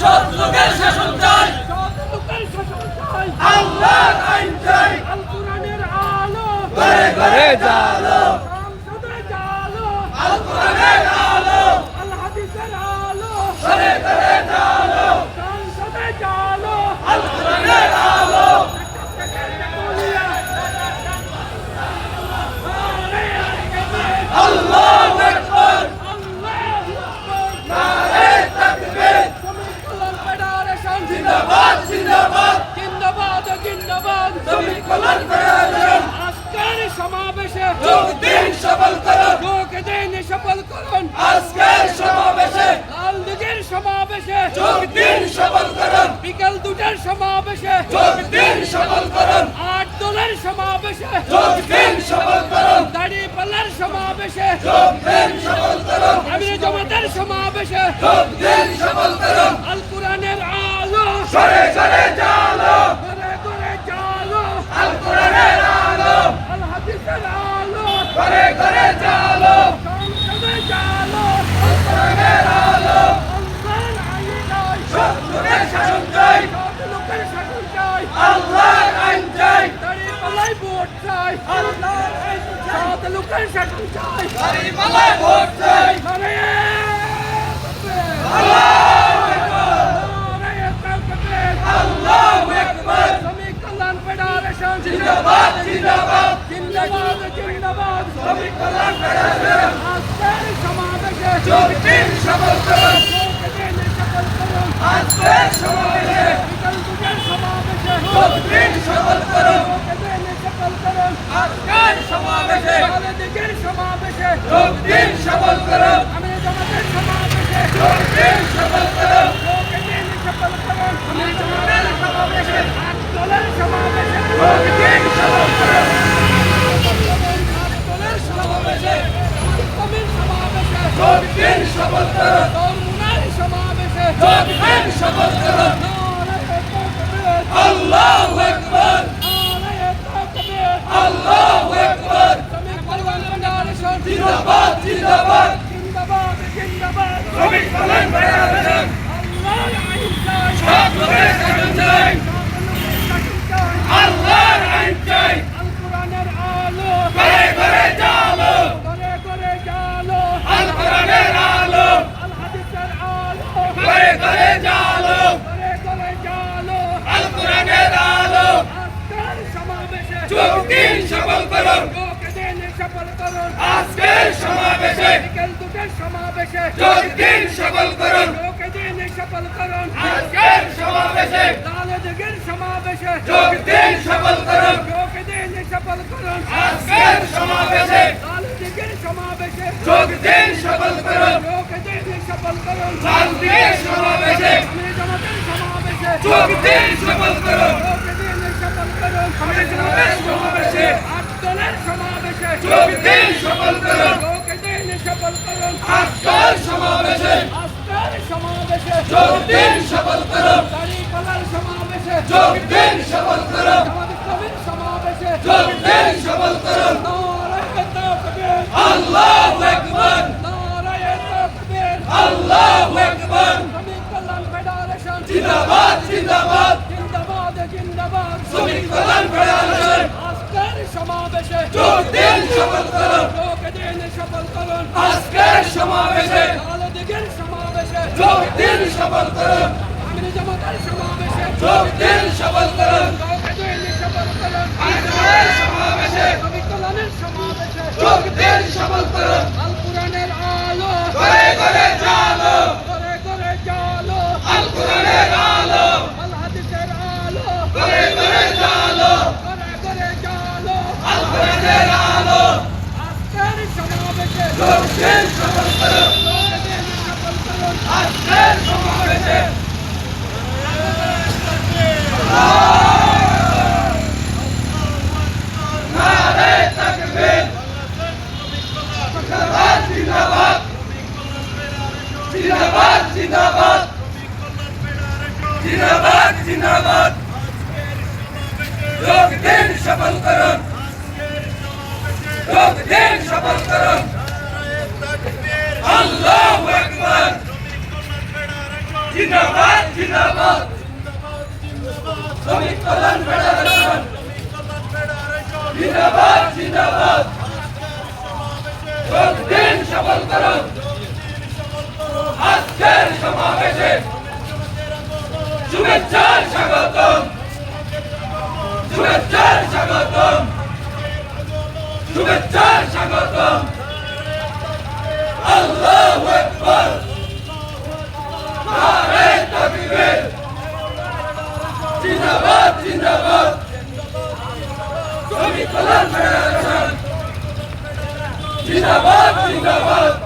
সৎ লোকের শাসন চাই। আল্লাহর আইন চাই। আল কোরআনের আলো। করে করে জালো সংসদে জালো আল কোরআনের আলো আল হাদিসের আলো ঘরে ঘরে জালো সংসদে জালো আল কোরআনের আলো আল্লাহু আকবার নারে তাকবীর জিন্দাবাদ জিন্দাবাদ জিন্দাবাদ জিন্দাবাদ শ্রমিক কল্যাণ ফেডারেশন আজকের সমাবেশে যোগ দিন সফল করুন। যোগ দিন সফল করুন। আজকের সমাবেশে লাল দিকের সমাবেশে যোগ দিন সফল করুন। বিকেল দুটার সমাবেশে যোগ দিন সফল করুন। আট দলের সমাবেশে যোগ দিন সফল করুন। দাড়ি পাল্লার সমাবেশে যোগ দিন সফল করুন। আমির জমাতের সমাবেশে যোগ দিন সফল করুন আল কোরআনের আলো ঘরে ঘরে জালো করে করে চালো আল কোরআনের আলো আল হাদিসের আলো ঘরে ঘরে জালো সংসদে চালো আল কোরআনের আলো আল্লাহর আইন চাই সৎ লোকের শাসন চাই সৎ লোকের শাসন চাই আল্লাহর আইন চাই দাড়ি পাল্লাই ভোট চাই আল্লাহর আইন চাই সৎ লোকের শাসন চাই দাড়িপাল্লায় ভোট চাই নারে আল্লাহু আকবার শ্রমিক কল্যাণ ফেডারেশন জিন্দাবাদ জিন্দাবাদ জিন্দাবাদ জিন্দাবাদ শ্রমিক কল্যাণ ফেডারেশন আজকের সমাবেশে যোগ দিন সফল করুন আজকের সমাবেশে বিকাল দুপুর সমাবেশে যোগ দিন সফল করুন যোগদান সফল করুন আজকের সমাবেশে কলেজের সমাবেশে যোগ দিন সফল করুন আমি জমাতের সমাবেশে যোগ দিন সফল করুন যোগদান সফল করুন আমি জমাতের সমাবেশে আট দলের সমাবেশে যোগ দিন সফল করুন আট দলের সমাবেশে কমির সমাবেশে যোগ দিন সফল করুন দলমুনার সমাবেশে যোগ দিন সফল করুন আল্লাহু আকবার আল্লাহু আকবার জিন্দাবাদ জিন্দাবাদ শ্রমিক কল্যাণ ফেডারেশন সৎ লোকের শাসন চাই আল্লাহর আইন চাই ঘরে ঘরে জালো আল কোরআনের আলো ঘরে ঘরে জালো আল কোরআনের আলো যোগ দিন সফল করুন। সফল করুন আজকের সমাবেশে বিকেল দুটোর সমাবেশে যোগ দিন সফল করুন। সফল করুন আজকের সমাবেশে লাল দিগের সমাবেশে যোগ দিন সফল করুন। লোকে দিন সফল করুন। আজকের সমাবেশে লাল দিগের সমাবেশে যোগ দিন সফল করুন যোগ দিন সফল করুন লোকে দিন সফল করুন আমি জমাতের সমাবেশে আট দলের সমাবেশে যোগ দিন সফল করুন লোকে দিন সফল করুন আজকের সমাবেশে। আজকের সমাবেশে যোগ দিন সফল করুন দাড়ি পালার সমাবেশে। যোগ দিন সফল করুন আমাদের কবির সমাবেশে। যোগ দিন সফল করুন নারায়ণ তাকবীর আল্লাহু আকবার। নারায়ণ তাকবীর আল্লাহু আকবার। শ্রমিক কল্যাণ ফেডারেশন। জিন্দাবাদ জিন্দাবাদ। জিন্দাবাদ জিন্দাবাদ। শ্রমিক কল্যাণ ফেডারেশন। আজকের সমাবেশে। যোগ দিন সফল করুন যোগ দিন সফল করুন। আজকের সমাবেশে। যোগ দিন সফল করুন যোগ দিন সফল করুন জিন্দাবাদ জিন্দাবাদ জিন্দাবাদ যোগ দিন সফল করুন যোগ দিন সফল করুন আল্লাহু আকবার জিন্দাবাদ জিন্দাবাদ। শ্রমিক কল্যাণ ফেডারেশন। জিন্দাবাদ জিন্দাবাদ। যোগ দিন সফল করুন। আজকের সমাবেশে শুভেচ্ছার স্বাগতম শুভেচ্ছার স্বাগতম শুভেচ্ছার স্বাগতম আল্লাহু আকবার নারে তাকবীর জিন্দাবাদ জিন্দাবাদ শ্রমিক কল্যাণ ফেডারেশন জিন্দাবাদ জিন্দাবাদ।